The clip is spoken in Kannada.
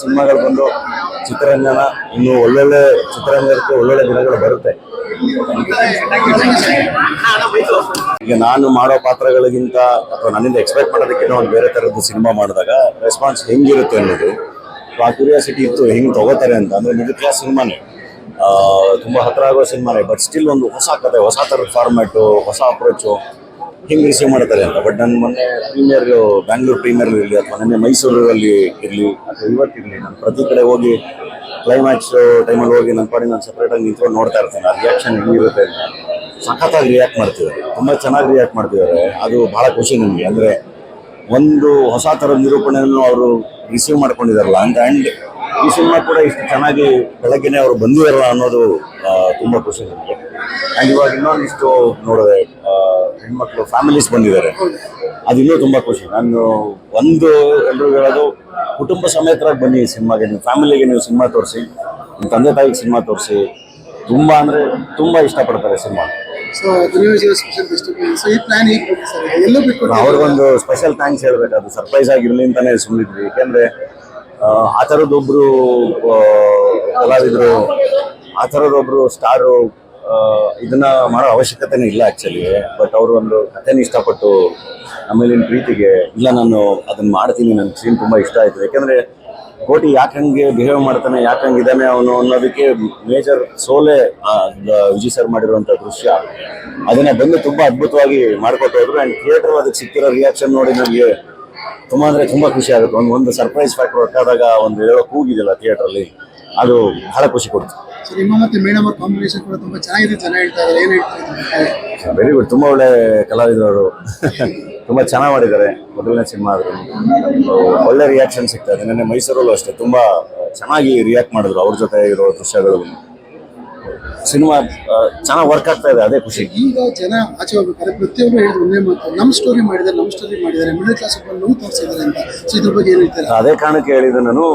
ಸಿನಿಮಾಗಳು ಬಂದು ಚಿತ್ರರಂಗನ ಇನ್ನು ಒಳ್ಳೊಳ್ಳೆ ಚಿತ್ರರಂಗಕ್ಕೆ ಒಳ್ಳೊಳ್ಳೆ ದಿನಗಳು ಬರುತ್ತೆ. ಈಗ ನಾನು ಮಾಡೋ ಪಾತ್ರಗಳಿಗಿಂತ ಅಥವಾ ನನ್ನಿಂದ ಎಕ್ಸ್ಪೆಕ್ಟ್ ಮಾಡೋದಕ್ಕಿಂತ ಒಂದು ಬೇರೆ ಥರದ್ದು ಸಿನಿಮಾ ಮಾಡಿದಾಗ ರೆಸ್ಪಾನ್ಸ್ ಹೆಂಗಿರುತ್ತೆ ಅನ್ನೋದು, ಆ ಕ್ಯೂರಿಯಾಸಿಟಿ ಇತ್ತು, ಹೆಂಗೆ ತಗೋತಾರೆ ಅಂತ. ಅಂದ್ರೆ ಮಿಡಲ್ ಕ್ಲಾಸ್ ಸಿನಿಮಾನೇ. ತುಂಬ ಹತ್ರ ಆಗೋ ಸಿನಿಮಾನೇ ಬಟ್ ಸ್ಟಿಲ್ ಒಂದು ಹೊಸ ಕತೆ, ಹೊಸ ಥರದ ಫಾರ್ಮ್ಯಾಟು ಹೊಸ ಅಪ್ರೋಚು ಹಿಂಗೆ ರಿಸೀವ್ ಮಾಡ್ತಾರೆ ಅಂತ? ಬಟ್ ನನ್ನ ಮೊನ್ನೆ ಪ್ರೀಮಿಯರ್ ಬ್ಯಾಂಗ್ಳೂರ್ ಪ್ರೀಮಿಯರ್ ಇರಲಿ ಅಥವಾ ನಿನ್ನೆ ಮೈಸೂರಲ್ಲಿ ಇರಲಿ, ಅಥವಾ ಇವತ್ತಿರಲಿ ನಾನು ಪ್ರತಿ ಕಡೆ ಹೋಗಿ ಕ್ಲೈಮ್ಯಾಕ್ಸ್ ಟೈಮಲ್ಲಿ ಹೋಗಿ ನನ್ನ ಪಾಡಿ ನಾನು ಸಪ್ರೇಟಾಗಿ ನಿಂತ್ಕೊಂಡು ನೋಡ್ತಾ ಇರ್ತೇನೆ. ಆ ರಿಯಾಕ್ಷನ್ ಹೆಂಗಿರುತ್ತೆ ಅಂತ. ಸಖತ್ತಾಗಿ ರಿಯಾಕ್ಟ್ ಮಾಡ್ತಿದ್ದಾರೆ. ತುಂಬ ಚೆನ್ನಾಗಿ ರಿಯಾಕ್ಟ್ ಮಾಡ್ತಿದ್ದಾರೆ. ಅದು ಬಹಳ ಖುಷಿ ನನಗೆ. ಅಂದರೆ ಒಂದು ಹೊಸ ಥರದ ನಿರೂಪಣೆಯನ್ನು ಅವರು ರಿಸೀವ್ ಮಾಡ್ಕೊಂಡಿದಾರಲ್ಲ ಅಂತ ಆ್ಯಂಡ್ ಈ ಸಿನಿಮಾ ಕೂಡ ಇಷ್ಟು ಚೆನ್ನಾಗಿ ಬೆಳಗ್ಗೆನೆ ಅವರು ಬಂದಿರಲ್ಲ ಅನ್ನೋದು ತುಂಬ ಖುಷಿ ನನಗೆ. ಆ್ಯಂಡ್ ಇವಾಗ ಇನ್ನೊಂದಿಷ್ಟು ನೋಡಿದೆ ಹೆಣ್ಮಕ್ಳು ಫ್ಯಾಮಿಲೀಸ್ ಬಂದಿದ್ದಾರೆ. ಅದು ಇನ್ನೂ ತುಂಬ ಖುಷಿ. ನಾನು ಒಂದು ಎಲ್ಲರೂ ಹೇಳೋದು ಕುಟುಂಬ ಸಮೇತರಾಗಿ ಬನ್ನಿ ಈ ಸಿನಿಮಾಗೆ. ನೀವು ಫ್ಯಾಮಿಲಿಗೆ ನೀವು ಸಿನಿಮಾ ತೋರಿಸಿ ನಿಮ್ಮ ತಂದೆ ತಾಯಿಗೆ ಸಿನಿಮಾ ತೋರಿಸಿ. ತುಂಬ ಅಂದರೆ ತುಂಬ ಇಷ್ಟಪಡ್ತಾರೆ ಸಿನಿಮಾ. ಸೊ ಈ ಪ್ಲಾನ್ ಎಲ್ಲೂ ಬಿಟ್ಟು ಅವ್ರಿಗೊಂದು ಸ್ಪೆಷಲ್ ಥ್ಯಾಂಕ್ಸ್ ಹೇಳ್ಬೇಕು. ಅದು ಸರ್ಪ್ರೈಸ್ ಆಗಿರಲಿ ಅಂತಾನೆ ಸುಮ್ಮನಿದ್ವಿ ಯಾಕೆಂದ್ರೆ ಆ, ಥರದೊಬ್ಬರು ಕಲಾವಿದರು ಆ ಥರದೊಬ್ರು ಸ್ಟಾರು ಇದನ್ನ ಮಾಡೋ ಅವಶ್ಯಕತೆನೇ ಇಲ್ಲ ಆ್ಯಕ್ಚುಲಿ ಬಟ್ ಅವರು ಒಂದು ಕಥೆನ ಇಷ್ಟಪಟ್ಟು ಆಮೇಲಿನ ಪ್ರೀತಿಗೆ, ಇಲ್ಲ ನಾನು ಅದನ್ನ ಮಾಡ್ತೀನಿ ನನ್ನ ಸೀನ್ ತುಂಬಾ ಇಷ್ಟ ಆಯ್ತು. ಯಾಕಂದ್ರೆ ಕೋಟಿ ಯಾಕೆ ಹಂಗೆ ಬಿಹೇವ್ ಮಾಡ್ತಾನೆ, ಯಾಕೆ ಹಂಗೆ ಅವನು ಅನ್ನೋದಕ್ಕೆ ಮೇಜರ್ ಸೋಲೆ ವಿಜಯ್ ಸರ್ ಮಾಡಿರುವಂತ ದೃಶ್ಯ. ಅದನ್ನ ಬಂದು ತುಂಬಾ ಅದ್ಭುತವಾಗಿ ಹೋದ್ರು ಅಂಡ್ ಥಿಯೇಟರ್ ಅದಕ್ಕೆ ಸಿಕ್ಕಿರೋ ರಿಯಾಕ್ಷನ್ ನೋಡಿ ನನಗೆ ತುಂಬಾ ಅಂದ್ರೆ ತುಂಬಾ ಖುಷಿ ಆಗುತ್ತೆ. ಒಂದು ಒಂದು ಸರ್ಪ್ರೈಸ್ ಫ್ಯಾಕ್ಟರ್ ಆದಾಗ ಒಂದು ಹೇಳೋ ಕೂಗಿದೆಯಲ್ಲ ಥಿಯೇಟರ್ ಅಲ್ಲಿ. ಅದು ಬಹಳ ಖುಷಿ ಕೊಡ್ತು. ನಿಮ್ಮ ಮತ್ತೆ ಮೇಡಮ್ ಅವ್ರ ಕಾಂಬಿನೇಷನ್ ಕೂಡ ತುಂಬಾ ಚೆನ್ನಾಗಿದೆ ಜನ ಹೇಳ್ತಾ ಇದ್ದಾರೆ. ಏನು ಹೇಳ್ತಾ ಇದ್ದಾರೆ? ವೆರಿ ಗುಡ್ ತುಂಬಾ ಒಳ್ಳೆ ಕಲಾವಿದರು ಅವರು ತುಂಬಾ ಚೆನ್ನಾಗಿ ಮಾಡಿದ್ದಾರೆ. ಮೊದಲನೇ ಸಿನಿಮಾ ಆದ್ರು. ಒಳ್ಳೆ ರಿಯಾಕ್ಷನ್ ಸಿಗ್ತಾ ಇದೆ. ನಿನ್ನೆ ಮೈಸೂರಲ್ಲೂ ಅಷ್ಟೇ. ತುಂಬಾ ಚೆನ್ನಾಗಿ ರಿಯಾಕ್ಟ್ ಮಾಡಿದ್ರು ಅವ್ರ ಜೊತೆ ಇರೋ ದೃಶ್ಯಗಳು. ಸಿನಿಮಾ ಚೆನ್ನಾಗಿ ವರ್ಕ್ ಆಗ್ತಾ ಇದೆ. ಅದೇ ಖುಷಿ. ಈಗ ಜನ ಆಚೆ ಹೋಗ್ಬೇಕಾದ್ರೆ ಪ್ರತಿಯೊಬ್ಬರು ಹೇಳಿದ್ರು ಒಂದೇ ಮಾತು. ನಮ್ಮ ಸ್ಟೋರಿ ಮಾಡಿದ್ದಾರೆ ನಮ್ಮ ಸ್ಟೋರಿ ಮಾಡಿದ್ದಾರೆ. ಮಿಡಲ್ ಕ್ಲಾಸ್ ಒಬ್ಬರು ನೋವು ತೋರಿಸಿದ್ದಾರೆ ಅಂತ. ಸೊ ಇದ್ರ ಬಗ್ಗೆ ಏನು ಹೇಳ್ತಾರೆ? ಅದೇ ಕಾರಣಕ್ಕೆ ಹೇಳಿದ್ದು ನಾನು